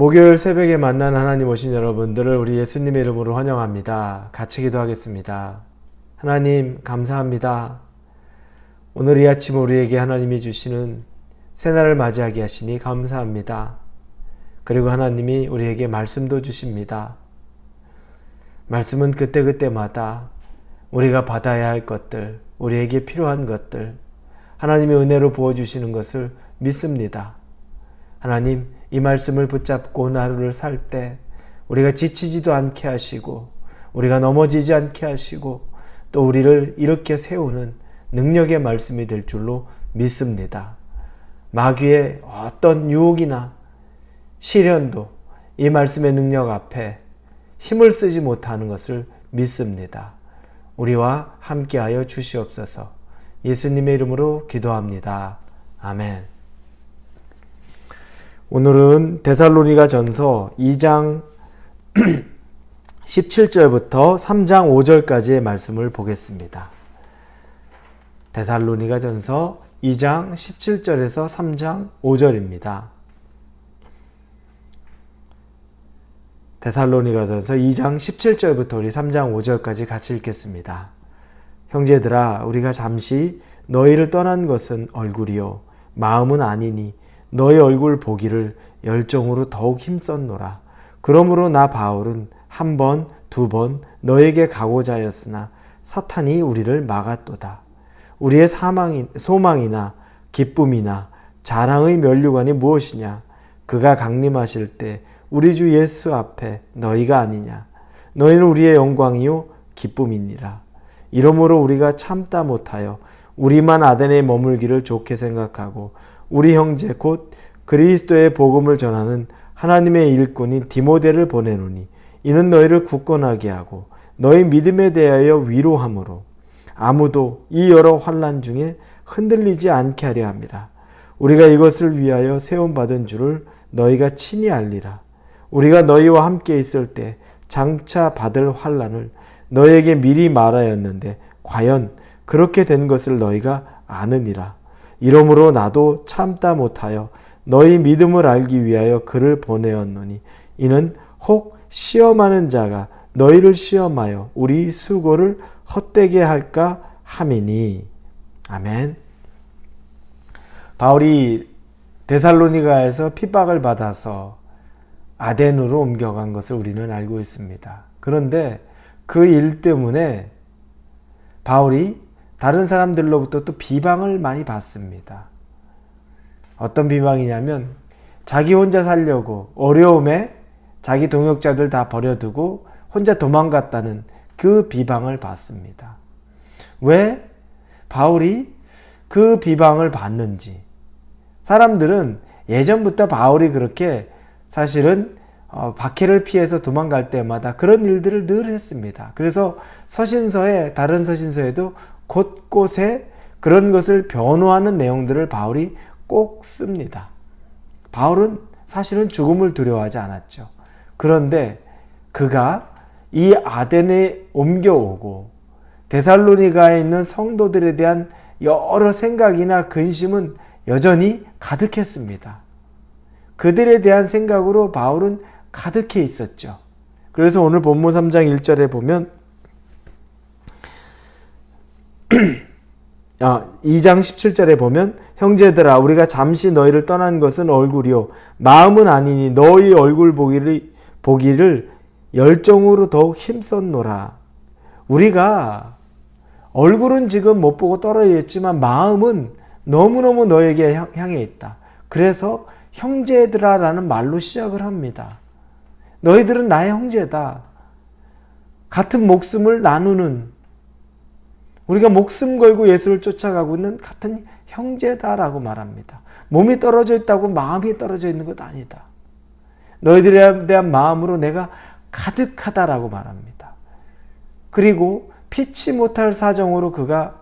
목요일 새벽에 만난 하나님 오신 여러분들을 우리 예수님의 이름으로 환영합니다. 같이 기도하겠습니다. 하나님, 감사합니다. 오늘 이 아침 우리에게 하나님이 주시는 새날을 맞이하게 하시니 감사합니다. 그리고 하나님이 우리에게 말씀도 주십니다. 말씀은 그때그때마다 우리가 받아야 할 것들, 우리에게 필요한 것들, 하나님의 은혜로 부어주시는 것을 믿습니다. 하나님, 이 말씀을 붙잡고 하루를 살 때 우리가 지치지도 않게 하시고 우리가 넘어지지 않게 하시고 또 우리를 이렇게 세우는 능력의 말씀이 될 줄로 믿습니다. 마귀의 어떤 유혹이나 시련도 이 말씀의 능력 앞에 힘을 쓰지 못하는 것을 믿습니다. 우리와 함께하여 주시옵소서. 예수님의 이름으로 기도합니다. 아멘. 오늘은 데살로니가 전서 2장 17절부터 3장 5절까지의 말씀을 보겠습니다. 데살로니가 전서 2장 17절에서 3장 5절입니다. 데살로니가 전서 2장 17절부터 우리 3장 5절까지 같이 읽겠습니다. 형제들아 우리가 잠시 너희를 떠난 것은 얼굴이요 마음은 아니니 너희 얼굴 보기를 열정으로 더욱 힘썼노라. 그러므로 나 바울은 한 번, 두 번 너에게 가고자 하였으나 사탄이 우리를 막았도다. 우리의 사망이, 소망이나 기쁨이나 자랑의 면류관이 무엇이냐? 그가 강림하실 때 우리 주 예수 앞에 너희가 아니냐? 너희는 우리의 영광이요 기쁨이니라. 이러므로 우리가 참다 못하여 우리만 아덴에 머물기를 좋게 생각하고 우리 형제 곧 그리스도의 복음을 전하는 하나님의 일꾼인 디모데를 보내노니 이는 너희를 굳건하게 하고 너희 믿음에 대하여 위로함으로 아무도 이 여러 환란 중에 흔들리지 않게 하려 함이라. 우리가 이것을 위하여 세움 받은 줄을 너희가 친히 알리라. 우리가 너희와 함께 있을 때 장차 받을 환란을 너희에게 미리 말하였는데 과연 그렇게 된 것을 너희가 아느니라. 이러므로 나도 참다 못하여 너희 믿음을 알기 위하여 그를 보내었노니 이는 혹 시험하는 자가 너희를 시험하여 우리 수고를 헛되게 할까 함이니 아멘. 바울이 데살로니가에서 핍박을 받아서 아덴으로 옮겨간 것을 우리는 알고 있습니다. 그런데 그 일 때문에 바울이 다른 사람들로부터 또 비방을 많이 받습니다. 어떤 비방이냐면 자기 혼자 살려고 어려움에 자기 동역자들 다 버려두고 혼자 도망갔다는 그 비방을 받습니다. 왜 바울이 그 비방을 받는지 사람들은 예전부터 바울이 그렇게 사실은 어, 박해를 피해서 도망갈 때마다 그런 일들을 늘 했습니다. 그래서 서신서에 다른 서신서에도 곳곳에 그런 것을 변호하는 내용들을 바울이 꼭 씁니다. 바울은 사실은 죽음을 두려워하지 않았죠. 그런데 그가 이 아덴에 옮겨오고 데살로니가에 있는 성도들에 대한 여러 생각이나 근심은 여전히 가득했습니다. 그들에 대한 생각으로 바울은 가득해 있었죠. 그래서 오늘 본문 3장 1절에 보면 아, 2장 17절에 보면 형제들아 우리가 잠시 너희를 떠난 것은 얼굴이요 마음은 아니니 너희 얼굴 보기를 보기를 열정으로 더욱 힘썼노라. 우리가 얼굴은 지금 못 보고 떨어져 있지만 마음은 너무너무 너에게 향해 있다. 그래서 형제들아라는 말로 시작을 합니다. 너희들은 나의 형제다. 같은 목숨을 나누는 우리가 목숨 걸고 예수를 쫓아가고 있는 같은 형제다라고 말합니다. 몸이 떨어져 있다고 마음이 떨어져 있는 것 아니다. 너희들에 대한 마음으로 내가 가득하다라고 말합니다. 그리고 피치 못할 사정으로 그가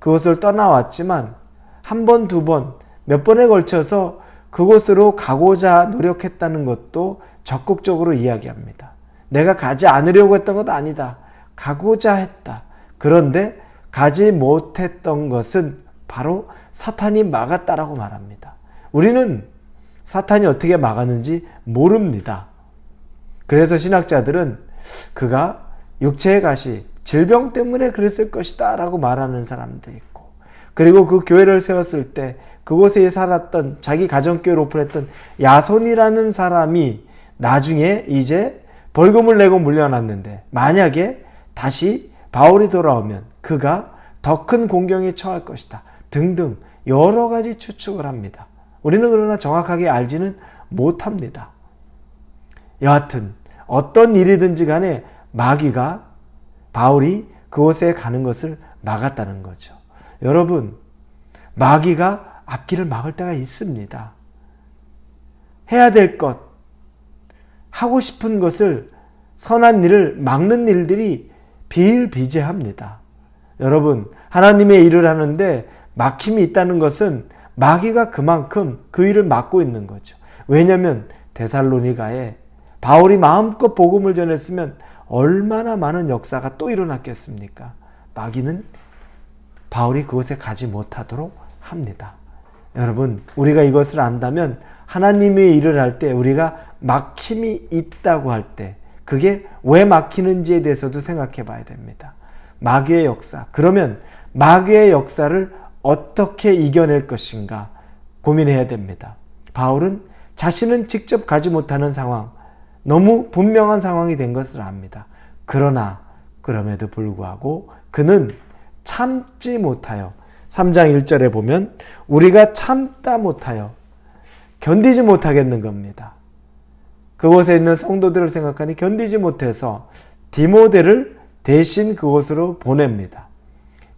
그것을 떠나왔지만 한 번, 두 번, 몇 번에 걸쳐서 그곳으로 가고자 노력했다는 것도 적극적으로 이야기합니다. 내가 가지 않으려고 했던 것 아니다. 가고자 했다. 그런데 가지 못했던 것은 바로 사탄이 막았다라고 말합니다. 우리는 사탄이 어떻게 막았는지 모릅니다. 그래서 신학자들은 그가 육체의 가시, 질병 때문에 그랬을 것이다 라고 말하는 사람도 있고, 그리고 그 교회를 세웠을 때 그곳에 살았던 자기 가정교회를 오픈했던 야손이라는 사람이 나중에 이제 벌금을 내고 물려났는데 만약에 다시 바울이 돌아오면 그가 더 큰 공경에 처할 것이다. 등등 여러 가지 추측을 합니다. 우리는 그러나 정확하게 알지는 못합니다. 여하튼 어떤 일이든지 간에 마귀가 바울이 그곳에 가는 것을 막았다는 거죠. 여러분, 마귀가 앞길을 막을 때가 있습니다. 해야 될 것, 하고 싶은 것을 선한 일을 막는 일들이 비일비재합니다. 여러분, 하나님의 일을 하는데 막힘이 있다는 것은 마귀가 그만큼 그 일을 막고 있는 거죠. 왜냐하면 데살로니가에 바울이 마음껏 복음을 전했으면 얼마나 많은 역사가 또 일어났겠습니까? 마귀는 바울이 그곳에 가지 못하도록 합니다. 여러분, 우리가 이것을 안다면 하나님의 일을 할 때 우리가 막힘이 있다고 할 때 그게 왜 막히는지에 대해서도 생각해 봐야 됩니다. 마귀의 역사. 그러면 마귀의 역사를 어떻게 이겨낼 것인가 고민해야 됩니다. 바울은 자신은 직접 가지 못하는 상황, 너무 분명한 상황이 된 것을 압니다. 그러나 그럼에도 불구하고 그는 참지 못하여 3장 1절에 보면 우리가 참다 못하여 견디지 못하겠는 겁니다. 그곳에 있는 성도들을 생각하니 견디지 못해서 디모데를 대신 그곳으로 보냅니다.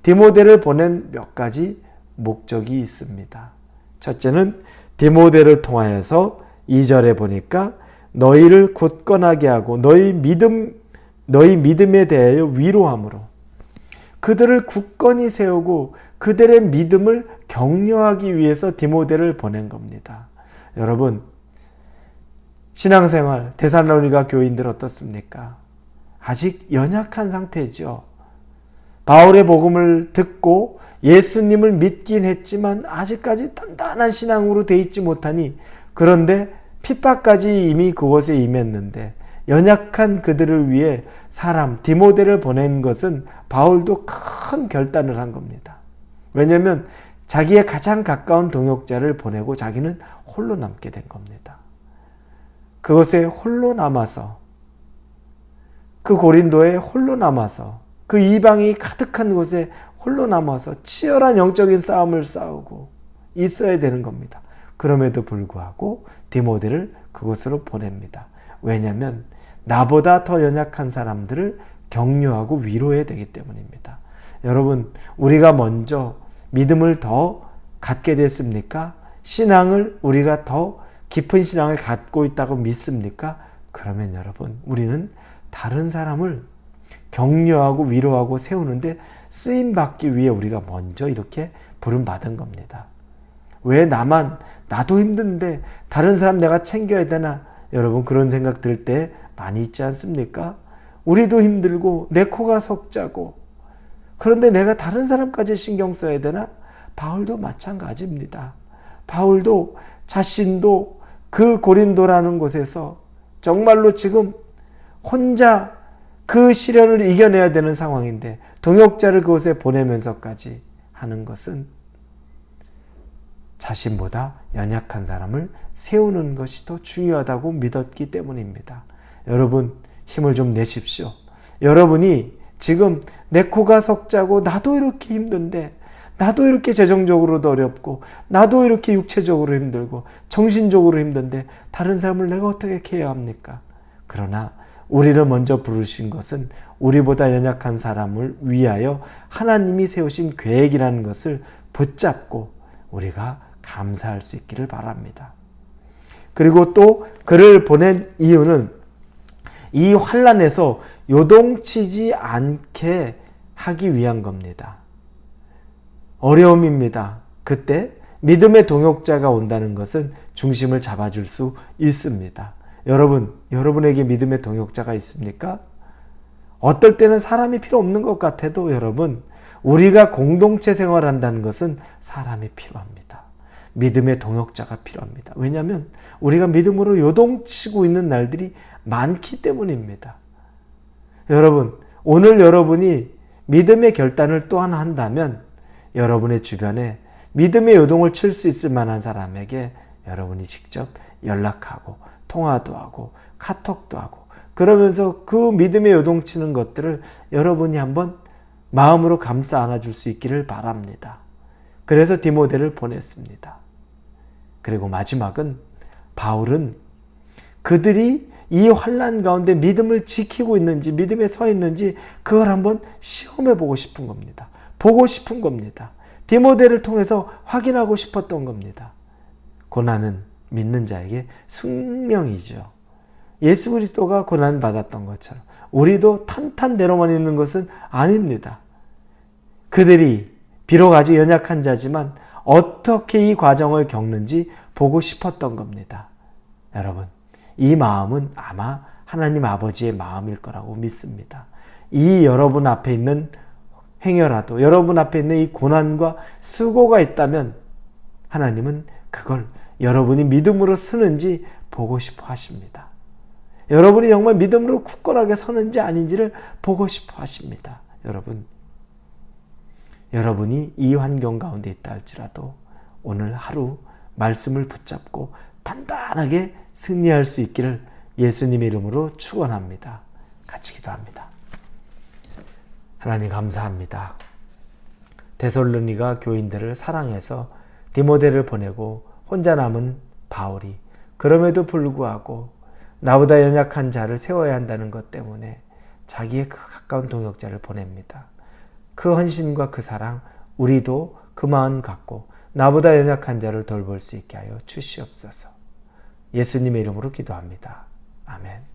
디모데를 보낸 몇 가지 목적이 있습니다. 첫째는 디모데를 통하여서 2절에 보니까 너희를 굳건하게 하고 너희 믿음 너희 믿음에 대하여 위로함으로 그들을 굳건히 세우고 그들의 믿음을 격려하기 위해서 디모데를 보낸 겁니다. 여러분 신앙생활 대살로니가 교인들 어떻습니까? 아직 연약한 상태죠. 바울의 복음을 듣고 예수님을 믿긴 했지만 아직까지 단단한 신앙으로 돼 있지 못하니 그런데 핍박까지 이미 그곳에 임했는데 연약한 그들을 위해 사람 디모데를 보낸 것은 바울도 큰 결단을 한 겁니다. 왜냐하면 자기의 가장 가까운 동역자를 보내고 자기는 홀로 남게 된 겁니다. 그것에 홀로 남아서 그 고린도에 홀로 남아서 그 이방이 가득한 곳에 홀로 남아서 치열한 영적인 싸움을 싸우고 있어야 되는 겁니다. 그럼에도 불구하고 디모데를 그곳으로 보냅니다. 왜냐하면 나보다 더 연약한 사람들을 격려하고 위로해야 되기 때문입니다. 여러분, 우리가 먼저 믿음을 더 갖게 됐습니까? 신앙을 우리가 더 깊은 신앙을 갖고 있다고 믿습니까? 그러면 여러분, 우리는 다른 사람을 격려하고 위로하고 세우는데 쓰임 받기 위해 우리가 먼저 이렇게 부름 받은 겁니다. 왜 나만 나도 힘든데 다른 사람 내가 챙겨야 되나? 여러분 그런 생각 들 때 많이 있지 않습니까? 우리도 힘들고 내 코가 석자고 그런데 내가 다른 사람까지 신경 써야 되나? 바울도 마찬가지입니다. 바울도 자신도 그 고린도라는 곳에서 정말로 지금 혼자 그 시련을 이겨내야 되는 상황인데 동역자를 그곳에 보내면서까지 하는 것은 자신보다 연약한 사람을 세우는 것이 더 중요하다고 믿었기 때문입니다. 여러분 힘을 좀 내십시오. 여러분이 지금 내 코가 석자고 나도 이렇게 힘든데 나도 이렇게 재정적으로도 어렵고 나도 이렇게 육체적으로 힘들고 정신적으로 힘든데 다른 사람을 내가 어떻게 케어 합니까? 그러나 우리를 먼저 부르신 것은 우리보다 연약한 사람을 위하여 하나님이 세우신 계획이라는 것을 붙잡고 우리가 감사할 수 있기를 바랍니다. 그리고 또 그를 보낸 이유는 이 환란에서 요동치지 않게 하기 위한 겁니다. 어려움입니다. 그때 믿음의 동역자가 온다는 것은 중심을 잡아줄 수 있습니다. 여러분, 여러분에게 믿음의 동역자가 있습니까? 어떨 때는 사람이 필요 없는 것 같아도 여러분, 우리가 공동체 생활한다는 것은 사람이 필요합니다. 믿음의 동역자가 필요합니다. 왜냐하면 우리가 믿음으로 요동치고 있는 날들이 많기 때문입니다. 여러분, 오늘 여러분이 믿음의 결단을 또 하나 한다면 여러분의 주변에 믿음의 요동을 칠 수 있을 만한 사람에게 여러분이 직접 연락하고 통화도 하고 카톡도 하고 그러면서 그 믿음의 요동치는 것들을 여러분이 한번 마음으로 감싸 안아줄 수 있기를 바랍니다. 그래서 디모데를 보냈습니다. 그리고 마지막은 바울은 그들이 이 환란 가운데 믿음을 지키고 있는지 믿음에 서 있는지 그걸 한번 시험해 보고 싶은 겁니다. 보고 싶은 겁니다. 디모데를 통해서 확인하고 싶었던 겁니다. 고난은 믿는 자에게 숙명이죠. 예수 그리스도가 고난 받았던 것처럼 우리도 탄탄대로만 있는 것은 아닙니다. 그들이 비록 아직 연약한 자지만 어떻게 이 과정을 겪는지 보고 싶었던 겁니다. 여러분, 이 마음은 아마 하나님 아버지의 마음일 거라고 믿습니다. 이 여러분 앞에 있는 행여라도 여러분 앞에 있는 이 고난과 수고가 있다면 하나님은 그걸 여러분이 믿음으로 쓰는지 보고 싶어 하십니다. 여러분이 정말 믿음으로 굳건하게 서는지 아닌지를 보고 싶어 하십니다. 여러분, 여러분이 이 환경 가운데 있다 할지라도 오늘 하루 말씀을 붙잡고 단단하게 승리할 수 있기를 예수님의 이름으로 축원합니다. 같이 기도합니다. 하나님 감사합니다. 데솔로니가 교인들을 사랑해서 디모데를 보내고 혼자 남은 바울이 그럼에도 불구하고 나보다 연약한 자를 세워야 한다는 것 때문에 자기의 그 가까운 동역자를 보냅니다. 그 헌신과 그 사랑 우리도 그 마음 갖고 나보다 연약한 자를 돌볼 수 있게 하여 주시옵소서. 예수님의 이름으로 기도합니다. 아멘.